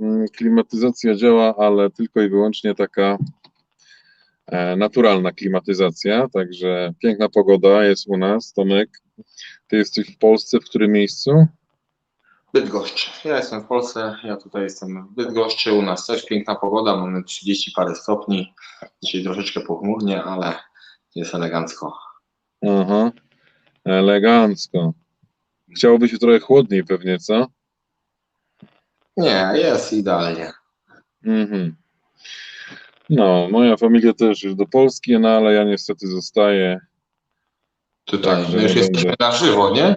mm, klimatyzacja działa, ale tylko i wyłącznie taka e, naturalna klimatyzacja, także piękna pogoda jest u nas. Tomek, ty jesteś w Polsce, w którym miejscu? Bydgoszcz. Ja jestem w Polsce, ja tutaj jestem w Bydgoszczy, u nas też piękna pogoda, mamy 30 parę stopni, dzisiaj troszeczkę pochmurnie, ale jest elegancko. Aha, elegancko. Chciałoby się trochę chłodniej pewnie, co? Nie, jest idealnie. Mhm. No, moja familia też już do Polski, no ale ja niestety zostaję. Tutaj, Także my już jesteśmy będę. na żywo, nie?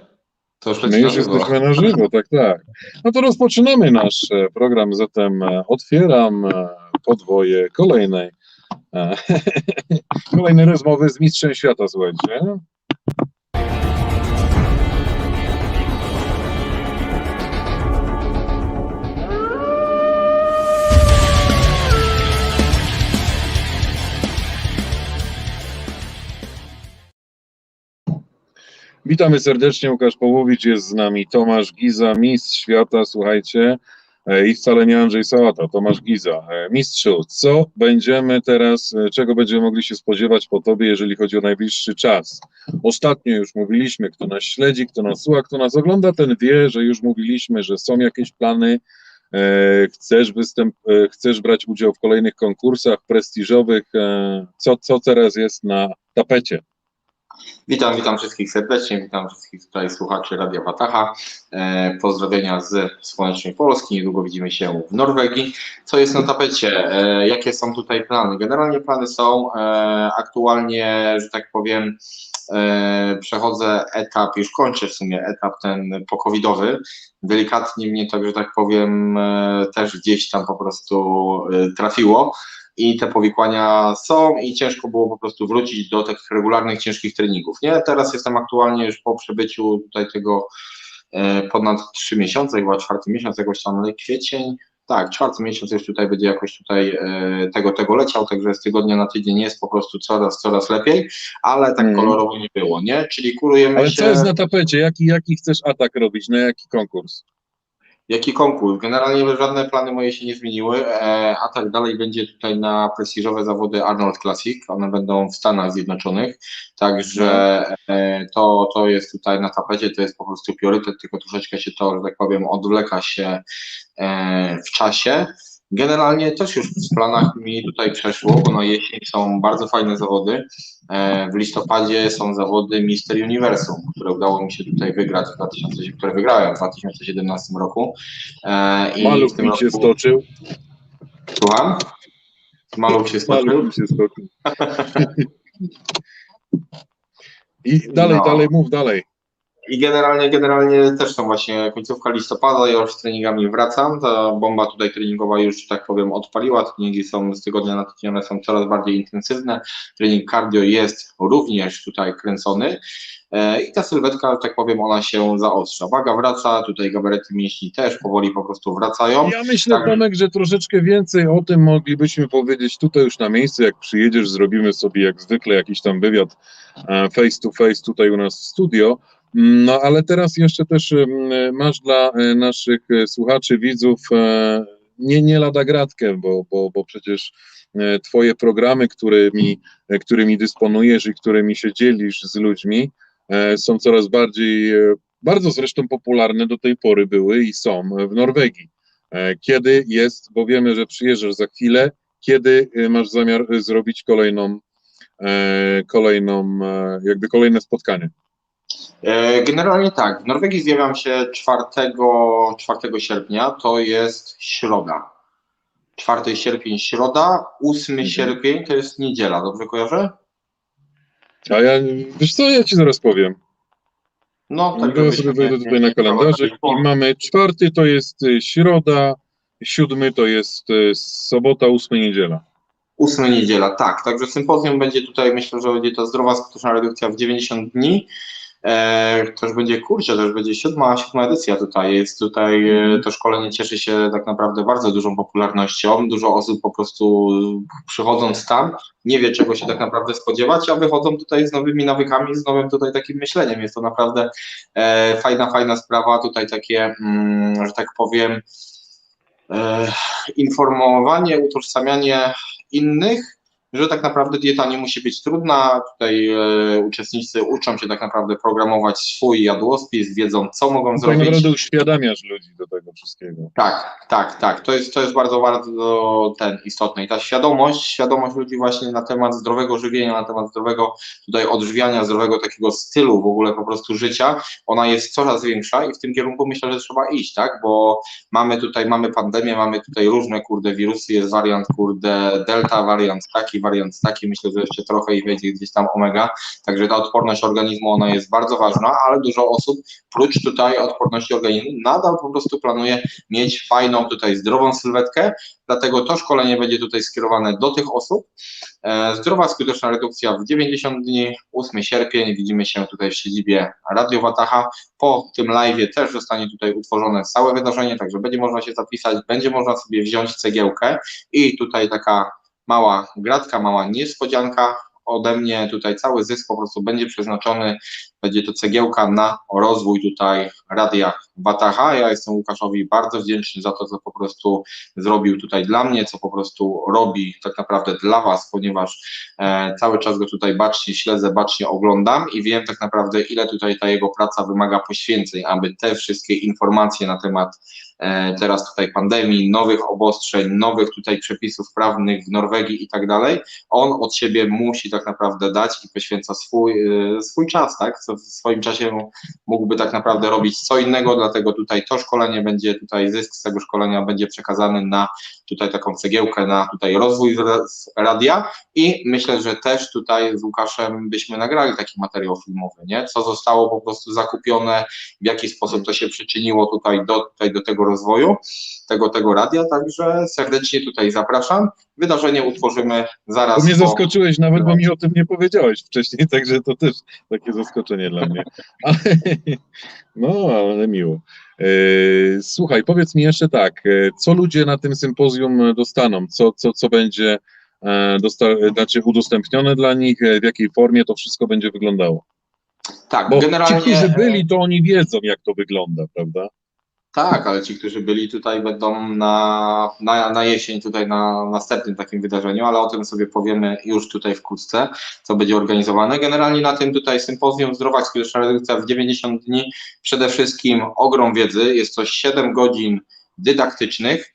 To już My już na jesteśmy na żywo, tak, tak. No to rozpoczynamy nasz e, program, zatem e, otwieram e, podwoje kolejnej, kolejnej rozmowy z Mistrzem Świata, słuchajcie. Witamy serdecznie, Łukasz Połowicz jest z nami, Tomasz Giza, mistrz świata, słuchajcie, e, i wcale nie Andrzej Sałata, Tomasz Giza. E, Mistrzu, co będziemy teraz, e, czego będziemy mogli się spodziewać po tobie, jeżeli chodzi o najbliższy czas? Ostatnio już mówiliśmy, kto nas śledzi, kto nas słucha, kto nas ogląda, ten wie, że już mówiliśmy, że są jakieś plany, chcesz, występ, chcesz brać udział w kolejnych konkursach prestiżowych, co, co teraz jest na tapecie? Witam, witam wszystkich serdecznie, witam wszystkich tutaj słuchaczy Radia Wataha. E, pozdrowienia z słonecznej Polski, niedługo widzimy się w Norwegii. Co jest na tapecie? E, jakie są tutaj plany? Generalnie plany są, e, aktualnie, że tak powiem, e, przechodzę etap, już kończę w sumie etap ten pokowidowy. Delikatnie mnie tak, że tak powiem, e, też gdzieś tam po prostu e, trafiło i te powikłania są i ciężko było po prostu wrócić do takich regularnych, ciężkich treningów. Nie, teraz jestem aktualnie już po przebyciu tutaj tego e, ponad 3 miesiące, chyba czwarty miesiąc, jakoś tam ale kwiecień, tak, czwarty miesiąc już tutaj będzie jakoś tutaj e, tego, tego leciał, także z tygodnia na tydzień jest po prostu coraz, coraz lepiej, ale tak Mhm. kolorowo nie było, nie? Czyli kurujemy Ale się... co jest na tapecie? Jaki, jaki chcesz atak robić? Na jaki konkurs? Jaki konkurs? Generalnie żadne plany moje się nie zmieniły, e, a tak dalej będzie tutaj na prestiżowe zawody Arnold Classic. One będą w Stanach Zjednoczonych, także e, to, to jest tutaj na tapecie, to jest po prostu priorytet, tylko troszeczkę się to, że tak powiem, odwleka się e, w czasie. Generalnie też już w planach mi tutaj przeszło, bo na jesień są bardzo fajne zawody. E, W listopadzie są zawody Mister Universum, które udało mi się tutaj wygrać w 2000, które wygrałem w 2017 roku. E, I Maluch w tym mi się roku, stoczył. Słucham? Maluch się skoczył. mi się stoczył. I dalej, No. dalej, mów dalej. I generalnie, generalnie też są właśnie końcówka listopada, ja już z treningami wracam. Ta bomba tutaj treningowa już, tak powiem, odpaliła. Treningi są z tygodnia na tydzień, one są coraz bardziej intensywne. Trening cardio jest również tutaj kręcony. E, I ta sylwetka, tak powiem, ona się zaostrza. Waga wraca, tutaj gabarety mięśni też powoli po prostu wracają. Ja myślę, Tak. Tomek, że troszeczkę więcej o tym moglibyśmy powiedzieć tutaj już na miejscu. Jak przyjedziesz, zrobimy sobie jak zwykle jakiś tam wywiad e, face to face tutaj u nas w studio. No ale teraz jeszcze też masz dla e, naszych e, słuchaczy, widzów e, nie, nie lada gratkę, bo, bo, bo przecież twoje programy, którymi, którymi dysponujesz i którymi się dzielisz z ludźmi, są coraz bardziej, bardzo zresztą popularne do tej pory były i są w Norwegii. Kiedy jest, bo wiemy, że przyjeżdżasz za chwilę, kiedy masz zamiar zrobić kolejną, kolejną, jakby kolejne spotkanie? E, Generalnie tak, w Norwegii zjawiam się 4, 4 sierpnia, to jest środa. 4 sierpień środa, 8 Mhm. sierpień to jest niedziela, dobrze kojarzę? A ja, wiesz co, ja ci zaraz powiem. No, Tak, żebyśmy sobie wejdę tutaj na kalendarzyk prowadzili i mamy czwarty to jest e, środa, siódmy to jest e, sobota, ósmy niedziela. 8 niedziela, tak. Także sympozjum będzie tutaj, myślę, że będzie to zdrowa, skuteczna redukcja w 90 dni. E, to już będzie, kurczę, to już będzie siódma, siódma edycja tutaj. Jest tutaj, e, to szkolenie cieszy się tak naprawdę bardzo dużą popularnością. Dużo osób po prostu przychodząc tam nie wie, czego się tak naprawdę spodziewać, a wychodzą tutaj z nowymi nawykami, z nowym tutaj takim myśleniem. Jest to naprawdę e, fajna, fajna sprawa. Tutaj takie, mm, że tak powiem, informowanie, utożsamianie innych, że tak naprawdę dieta nie musi być trudna. Tutaj e, uczestnicy uczą się tak naprawdę programować swój jadłospis, wiedzą co mogą Tak zrobić. naprawdę uświadamiasz ludzi do tego wszystkiego. Tak, tak, tak. To jest, to jest bardzo, bardzo ten istotne. I ta świadomość, świadomość ludzi właśnie na temat zdrowego żywienia, na temat zdrowego tutaj odżywiania, zdrowego takiego stylu w ogóle po prostu życia, ona jest coraz większa i w tym kierunku myślę, że trzeba iść, tak? Bo mamy tutaj, mamy pandemię, mamy tutaj różne kurde wirusy, jest wariant kurde delta, wariant taki, wariant taki, myślę, że jeszcze trochę i wejdzie gdzieś tam omega, także ta odporność organizmu, ona jest bardzo ważna, ale dużo osób, prócz tutaj odporności organizmu, nadal po prostu planuje mieć fajną tutaj zdrową sylwetkę, dlatego to szkolenie będzie tutaj skierowane do tych osób. E, Zdrowa skuteczna redukcja w 90 dni, 8 sierpień, widzimy się tutaj w siedzibie Radio Wataha. Po tym live też zostanie tutaj utworzone całe wydarzenie, także będzie można się zapisać, będzie można sobie wziąć cegiełkę i tutaj taka mała gratka, mała niespodzianka ode mnie, tutaj cały zysk po prostu będzie przeznaczony, będzie to cegiełka na rozwój tutaj Radia Wataha. Ja jestem Łukaszowi bardzo wdzięczny za to, co po prostu zrobił tutaj dla mnie, co po prostu robi tak naprawdę dla Was, ponieważ e, cały czas go tutaj bacznie śledzę, bacznie oglądam i wiem tak naprawdę, ile tutaj ta jego praca wymaga poświęceń, aby te wszystkie informacje na temat teraz tutaj pandemii, nowych obostrzeń, nowych tutaj przepisów prawnych w Norwegii i tak dalej, on od siebie musi tak naprawdę dać i poświęca swój, e, swój czas, tak? Co w swoim czasie mógłby tak naprawdę robić co innego, dlatego tutaj to szkolenie będzie, tutaj zysk z tego szkolenia będzie przekazany na tutaj taką cegiełkę, na tutaj rozwój radia i myślę, że też tutaj z Łukaszem byśmy nagrali taki materiał filmowy, nie? Co zostało po prostu zakupione, w jaki sposób to się przyczyniło tutaj do, tutaj do tego rozwoju, tego, tego radia, także serdecznie tutaj zapraszam. Wydarzenie utworzymy zaraz To mnie po- zaskoczyłeś nawet, bo mi o tym nie powiedziałeś wcześniej, także to też takie zaskoczenie dla mnie. Ale, no, ale miło. E, Słuchaj, powiedz mi jeszcze tak, e, co ludzie na tym sympozjum dostaną? Co, co, co będzie e, dosta- znaczy udostępnione dla nich? W jakiej formie to wszystko będzie wyglądało? Tak, Bo generalnie... ci, którzy byli, to oni wiedzą, jak to wygląda, prawda? Tak, ale ci, którzy byli tutaj będą na, na, na jesień tutaj na następnym takim wydarzeniu, ale o tym sobie powiemy już tutaj wkrótce, co będzie organizowane. Generalnie na tym tutaj sympozjum Zdrowa Skuteczna Redukcja w 90 dni przede wszystkim ogrom wiedzy, jest to 7 godzin dydaktycznych.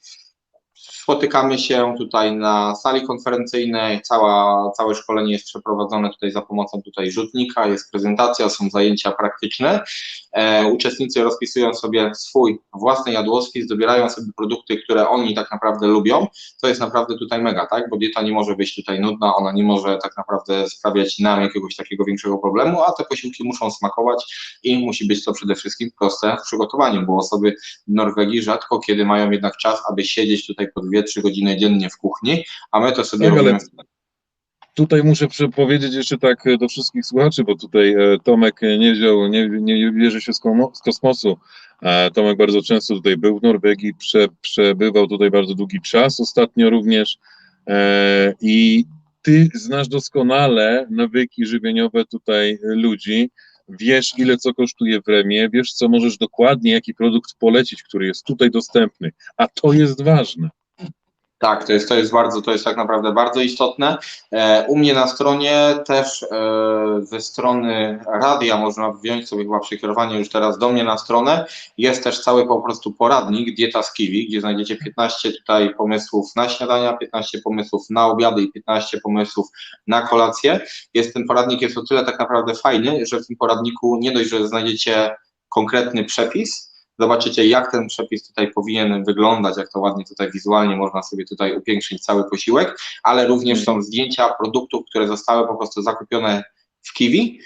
Spotykamy się tutaj na sali konferencyjnej, Cała, całe szkolenie jest przeprowadzone tutaj za pomocą tutaj rzutnika, jest prezentacja, są zajęcia praktyczne. E, uczestnicy rozpisują sobie swój własny jadłospis, dobierają sobie produkty, które oni tak naprawdę lubią. To jest naprawdę tutaj mega, tak? Bo dieta nie może być tutaj nudna, ona nie może tak naprawdę sprawiać nam jakiegoś takiego większego problemu, a te posiłki muszą smakować i musi być to przede wszystkim proste w przygotowaniu, bo osoby w Norwegii rzadko kiedy mają jednak czas, aby siedzieć tutaj po 2-3 godziny dziennie w kuchni, a my to sobie Tak, ale robimy. Tutaj muszę powiedzieć jeszcze tak e, do wszystkich słuchaczy, bo tutaj e, Tomek e, nie wziął, nie, nie bierze się z, komo, z kosmosu. Tomek bardzo często tutaj był w Norwegii, prze, przebywał tutaj bardzo długi czas, ostatnio również. I ty znasz doskonale nawyki żywieniowe tutaj ludzi. Wiesz, ile co kosztuje w Remie, wiesz, co możesz dokładnie, jaki produkt polecić, który jest tutaj dostępny. A to jest ważne. Tak, to jest, to jest bardzo, to jest tak naprawdę bardzo istotne. E, u mnie na stronie też e, ze strony radia można wziąć sobie chyba przekierowanie już teraz do mnie na stronę. Jest też cały po prostu poradnik Dieta z Kiwi, gdzie znajdziecie 15 tutaj pomysłów na śniadania, 15 pomysłów na obiady i 15 pomysłów na kolację. Jest ten poradnik jest o tyle tak naprawdę fajny, że w tym poradniku nie dość, że znajdziecie konkretny przepis, Zobaczycie, jak ten przepis tutaj powinien wyglądać, jak to ładnie tutaj wizualnie można sobie tutaj upiększyć cały posiłek, ale również są zdjęcia produktów, które zostały po prostu zakupione w Kiwi.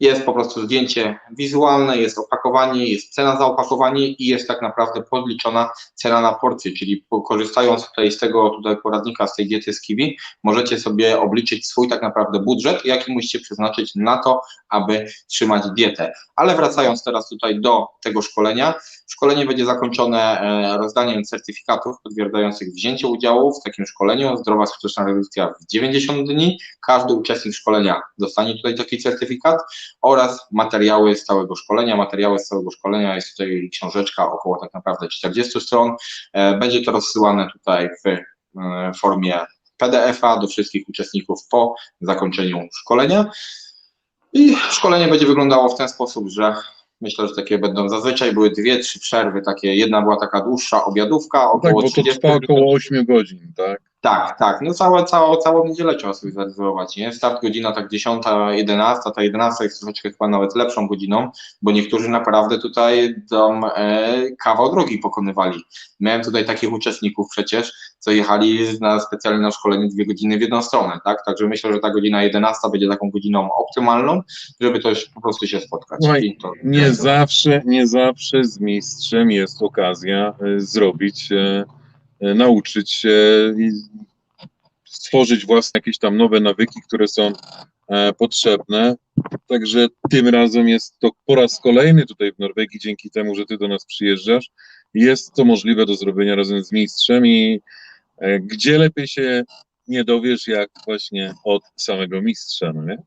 Jest po prostu zdjęcie wizualne, jest opakowanie, jest cena za opakowanie i jest tak naprawdę podliczona cena na porcję, czyli korzystając tutaj z tego tutaj poradnika, z tej diety z Kiwi, możecie sobie obliczyć swój tak naprawdę budżet, jaki musicie przeznaczyć na to, aby trzymać dietę. Ale wracając teraz tutaj do tego szkolenia, Szkolenie będzie zakończone e, rozdaniem certyfikatów potwierdzających wzięcie udziału w takim szkoleniu. Zdrowa skuteczna redukcja w 90 dni. Każdy uczestnik szkolenia dostanie tutaj taki certyfikat oraz materiały z całego szkolenia. Materiały z całego szkolenia jest tutaj książeczka około tak naprawdę 40 stron. E, Będzie to rozsyłane tutaj w e, formie PDF-a do wszystkich uczestników po zakończeniu szkolenia. I szkolenie będzie wyglądało w ten sposób, że myślę, że takie będą zazwyczaj były dwie, trzy przerwy, takie jedna była taka dłuższa obiadówka, Tak, około bo to 30 trwa około 8 godzin, tak? Tak, tak. No całe, całą, całą niedzielę trzeba sobie zarezerwować, nie? Start godzina tak 10, 11, ta 11 jest troszeczkę chyba nawet lepszą godziną, bo niektórzy naprawdę tutaj tam e, kawał drogi pokonywali. Miałem tutaj takich uczestników przecież, co jechali na, specjalnie na szkolenie dwie godziny w jedną stronę, tak? Także myślę, że ta godzina 11 będzie taką godziną optymalną, żeby też po prostu się spotkać. Słuchaj, I to, Nie zawsze, nie zawsze z mistrzem jest okazja e, zrobić, e, nauczyć się i stworzyć własne jakieś tam nowe nawyki, które są e, potrzebne. Także tym razem jest to po raz kolejny tutaj w Norwegii, dzięki temu, że ty do nas przyjeżdżasz, jest to możliwe do zrobienia razem z mistrzem i e, gdzie lepiej się nie dowiesz, jak właśnie od samego mistrza, no nie?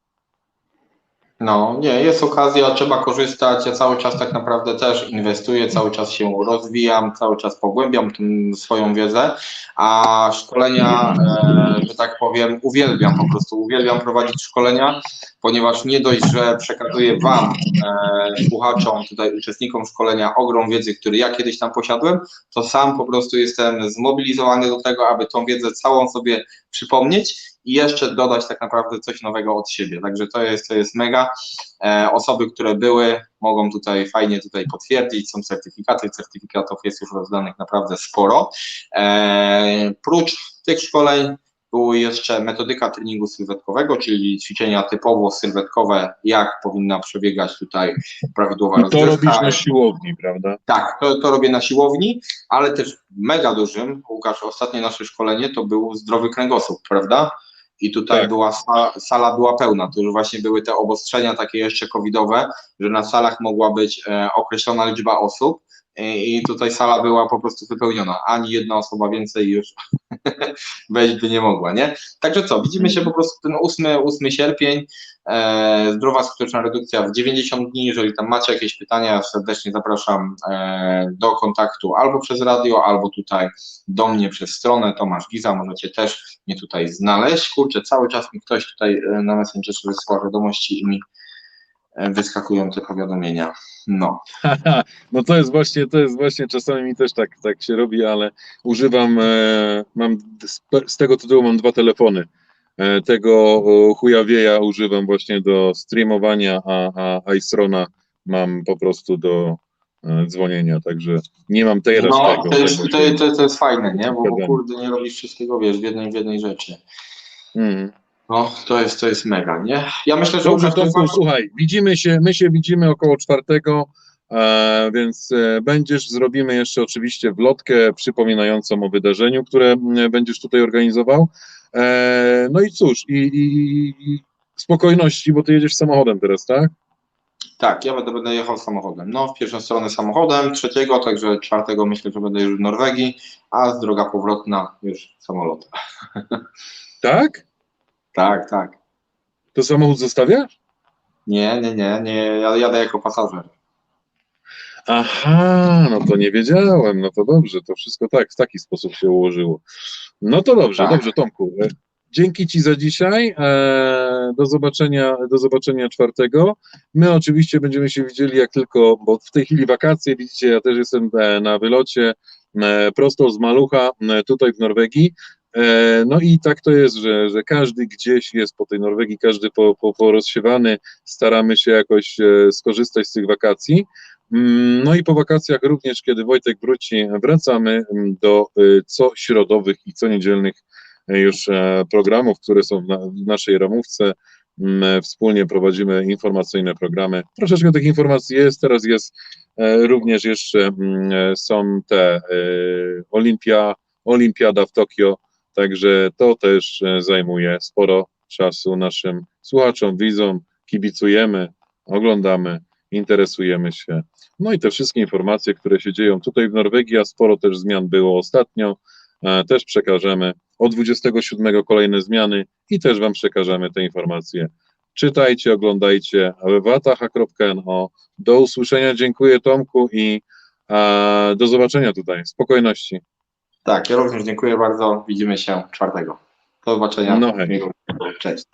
No, nie, jest okazja, trzeba korzystać. Ja cały czas tak naprawdę też inwestuję, cały czas się rozwijam, cały czas pogłębiam tą swoją wiedzę, a szkolenia, e, że tak powiem, uwielbiam po prostu, uwielbiam prowadzić szkolenia, ponieważ nie dość, że przekazuję Wam, e, słuchaczom, tutaj uczestnikom szkolenia ogrom wiedzy, który ja kiedyś tam posiadłem, to sam po prostu jestem zmobilizowany do tego, aby tą wiedzę całą sobie przypomnieć i jeszcze dodać tak naprawdę coś nowego od siebie. Także to jest, to jest mega. E, osoby, które były, mogą tutaj fajnie tutaj potwierdzić, są certyfikaty, certyfikatów jest już rozdanych naprawdę sporo. E, prócz tych szkoleń były jeszcze metodyka treningu sylwetkowego, czyli ćwiczenia typowo sylwetkowe, jak powinna przebiegać tutaj prawidłowa I to rozgrzewka. robisz na siłowni, prawda? Tak, to, to robię na siłowni, ale też mega dużym, Łukasz, ostatnie nasze szkolenie to był zdrowy kręgosłup, prawda? I tutaj Tak. była sa, sala była pełna, to już właśnie były te obostrzenia takie jeszcze covidowe, że na salach mogła być e, określona liczba osób i, i tutaj sala była po prostu wypełniona, ani jedna osoba więcej już wejść by nie mogła, nie? Także co, widzimy się po prostu ten 8, 8 sierpień, e, zdrowa skuteczna redukcja w 90 dni, jeżeli tam macie jakieś pytania, serdecznie zapraszam e, do kontaktu albo przez radio, albo tutaj do mnie przez stronę. Tomasz Giza, możecie też mnie tutaj znaleźć, kurczę, cały czas mi ktoś tutaj e, na Messengerze wysyła wiadomości i mi e, wyskakują te powiadomienia, no. No to jest właśnie, to jest właśnie czasami mi też tak, tak się robi, ale używam, e, mam z, tego tytułu mam dwa telefony. E, tego o, Huawei'a używam właśnie do streamowania, a, a iStrona mam po prostu do e, dzwonienia, także nie mam teraz No, tego. to jest, tego to, to, to jest fajne, nie? Bo, bo kurde, nie robisz wszystkiego, wiesz, w jednej, w jednej rzeczy. Mm. No, to jest, to jest mega, nie? Ja myślę, że Dobrze, Łukasz, Tomku, słuchaj, widzimy się, my się widzimy około czwartego, e, więc e, będziesz, zrobimy jeszcze oczywiście wlotkę przypominającą o wydarzeniu, które będziesz tutaj organizował. E, no i cóż, i, i, i spokojności, bo ty jedziesz samochodem teraz, tak? Tak, ja będę, będę jechał samochodem. No, w pierwszą stronę samochodem, trzeciego, także czwartego myślę, że będę już w Norwegii, a z droga powrotna już samolotem. Tak? Tak, tak. To samochód zostawiasz? Nie, nie, nie, nie, ja jadę jako pasażer. Aha, no to nie wiedziałem, no to dobrze, to wszystko tak, w taki sposób się ułożyło. No to dobrze, Tak. dobrze Tomku. E, Dzięki Ci za dzisiaj, e, do zobaczenia, do zobaczenia czwartego. My oczywiście będziemy się widzieli jak tylko, bo w tej chwili wakacje, widzicie, ja też jestem e, na wylocie prosto z Malucha, tutaj w Norwegii. E, No i tak to jest, że, że każdy gdzieś jest po tej Norwegii, każdy po, po, porozsiewany, staramy się jakoś e, skorzystać z tych wakacji. Mm, No i po wakacjach również, kiedy Wojtek wróci, wracamy mm, do y, co środowych i co niedzielnych już e, programów, które są w, na, w naszej ramówce. Mm, Wspólnie prowadzimy informacyjne programy. Troszeczkę tych informacji jest, teraz jest e, również jeszcze e, są te e, Olimpia, Olimpiada w Tokio, także to też e, zajmuje sporo czasu naszym słuchaczom, widzom, kibicujemy, oglądamy interesujemy się. No i te wszystkie informacje, które się dzieją tutaj w Norwegii, a sporo też zmian było ostatnio, e, też przekażemy. O 27 kolejne zmiany i też Wam przekażemy te informacje. Czytajcie, oglądajcie wataha.no. Do usłyszenia, dziękuję Tomku i e, do zobaczenia tutaj. Spokojności. Tak, ja również dziękuję bardzo. Widzimy się czwartego. Do zobaczenia. No Cześć.